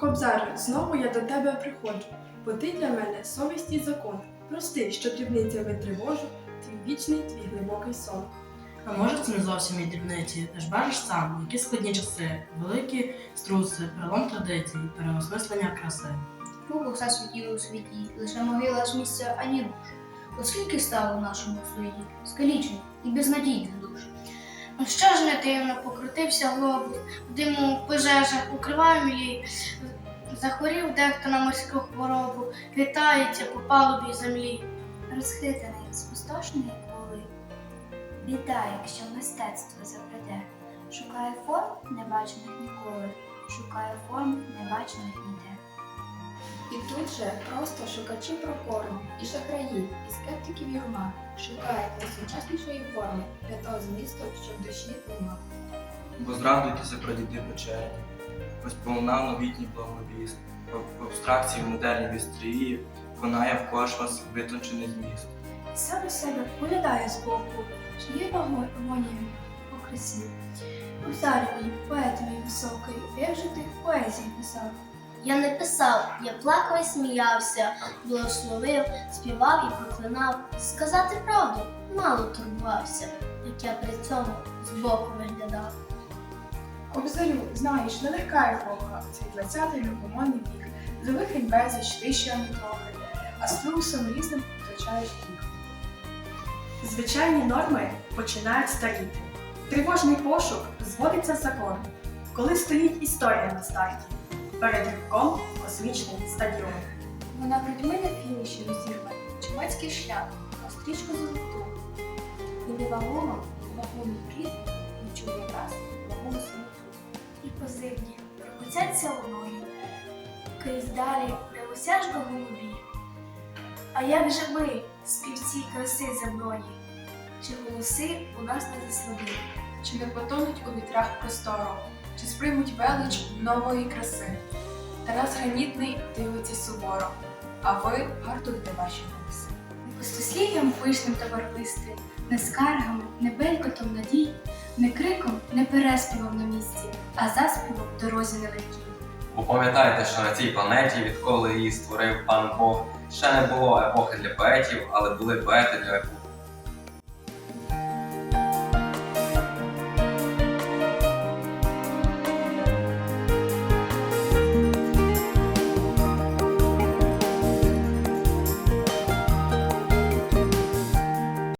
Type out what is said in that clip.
Кобзарю, знову я до тебе приходжу, бо ти для мене совість і закон. Прости, що дрібницями тривожу, твій вічний, твій глибокий сон. А може це не зовсім і дрібниці? Ти ж бачиш сам, які складні часи, великі струси, перелом традицій, переосмислення краси. Кругу все світіло у світі, лише могила з місця ані руш. Оскільки стало в нашому світі, скалічених і безнадійних душ. Ну що ж не дивно, покрутився глобус, в диму пожежах укриваємо її. Захворів дехто на морську хворобу, вітається по палубі землі. розхитаний, спустошений коли. Біда, якщо мистецтво западе, шукає форм, небачених ніколи, шукає форм, небачених ніде. І тут же просто шукачі прокорму, і шахраї, і скептиків юрма шукають найсучаснішої форми для того змісту, що в душі нема. Бо зрадуйтеся про діди печерні, ось полунав новітній благовіст, в абстракції в модерній вістрії конає в кошмас витончений зміст. І сам у себе поглядає збоку, чи є гармонія у красі. Поет мій високий, як же ти в поезії писав? Я не писав, я плакав і сміявся, благословив, співав і проклинав. Сказати правду, мало турбувався, як я при цьому збоку виглядав. Кобзарю, знаєш, нелегка епоха, цей 20-й любомонний вік. Завихрень безліч, ти ще не трохи, а струсом різним втрачаєш їх. Звичайні норми починають старіти. Тривожний пошук зводиться за корм, коли стоїть історія на старті. Перед ривком космічний стадіон. Вона придьми на фініші розірве, чумацький шлях, на стрічку золоту. І невагомо, вагомий вагому самоту. І позивні прокуцяться луною, крізь далі неосяжно голубі. А як же ми, співці краси земної, чи голоси у нас не заслабі? Чи не потонуть у вітрах простору, чи сприймуть велич нової краси? Тарас гранітний дивиться суворо, а ви гартуйте ваші голоси. Не пустослів'ям пишним та барвистим, не скаргами, не белькотом надій, не криком, не переспівом на місці, а заспівом в дорозі нелегкій. Бо пам'ятайте, що на цій планеті, відколи її створив пан Бог, ще не було епохи для поетів, але були поети для епохи.